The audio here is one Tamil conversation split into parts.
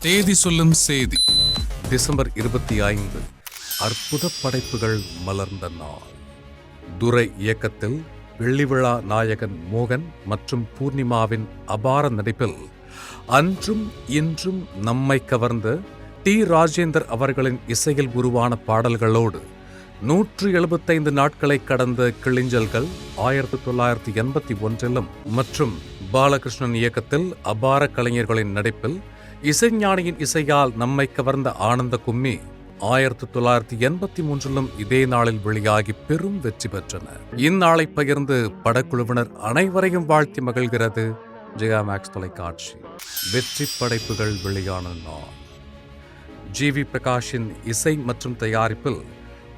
தேதி சொல்லும் செய்தி. டிசம்பர் இருபத்தி ஐந்து. அற்புத படைப்புகள் மலர்ந்த நாள். துரை இயக்கத்தில் வெள்ளிவிழா நாயகன் மோகன் மற்றும் பூர்ணிமாவின் அபார நடிப்பில் அன்றும் இன்றும் நம்மை கவர்ந்த டி ராஜேந்தர் அவர்களின் இசையில் உருவான பாடல்களோடு நூற்றி எழுபத்தைந்து நாட்களை கடந்த கிளிஞ்சல்கள் ஆயிரத்தி தொள்ளாயிரத்தி எண்பத்தி ஒன்றிலும் மற்றும் பாலகிருஷ்ணன் இயக்கத்தில் அபார கலைஞர்களின் நடிப்பில் இசைஞானியின் இசையால் நம்மை கவர்ந்த ஆனந்த கும்மி ஆயிரத்தி தொள்ளாயிரத்தி எண்பத்தி மூன்றிலும் இதே நாளில் வெளியாகி பெரும் வெற்றி பெற்றன. இந்நாளை பகிர்ந்து படக்குழுவினர் அனைவரையும் வாழ்த்தி மகிழ்கிறது ஜெயா மேக்ஸ் தொலைக்காட்சி. வெற்றி படைப்புகள் வெளியான நாள். ஜி வி பிரகாஷின் இசை மற்றும் தயாரிப்பில்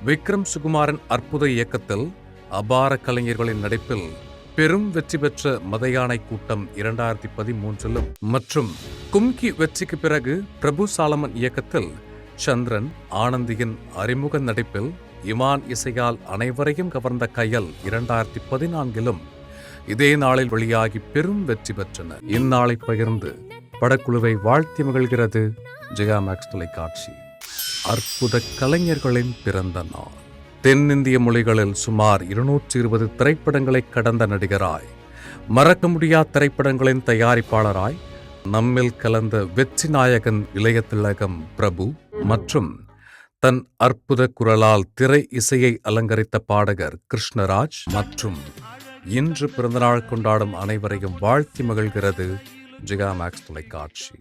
விக்ரம் சுகுமாரன் அற்புத இயக்கத்தில் அபார கலைஞர்களின் நடிப்பில் பெரும் வெற்றி பெற்ற மதையானை கூட்டம் இரண்டாயிரத்தி பதிமூன்றிலும் மற்றும் கும்கி வெற்றிக்கு பிறகு பிரபு சாலமன் இயக்கத்தில் சந்திரன் ஆனந்தியின் அறிமுக நடிப்பில் இமான் இசையால் அனைவரையும் கவர்ந்த கையல் இரண்டாயிரத்தி பதினான்கிலும் இதே நாளில் வெளியாகி பெரும் வெற்றி பெற்றன. இந்நாளை பகிர்ந்து படக்குழுவை வாழ்த்தி மகிழ்கிறது ஜெயா மேக்ஸ் தொலைக்காட்சி. அற்புத கலைஞர்களின் பிறந்த நாள். தென்னிந்திய மொழிகளில் சுமார் இருநூற்றி இருபது திரைப்படங்களை கடந்த நடிகராய் மறக்க முடியா திரைப்படங்களின் தயாரிப்பாளராய் நம்மில் கலந்த வெற்றி நாயகன் இளைய திலகம் பிரபு மற்றும் தன் அற்புத குரலால் திரை இசையை அலங்கரித்த பாடகர் கிருஷ்ணராஜ் மற்றும் இன்று பிறந்தநாள் கொண்டாடும் அனைவரையும் வாழ்த்தி மகிழ்கிறது ஜிகா மேக்ஸ் தொலைக்காட்சி.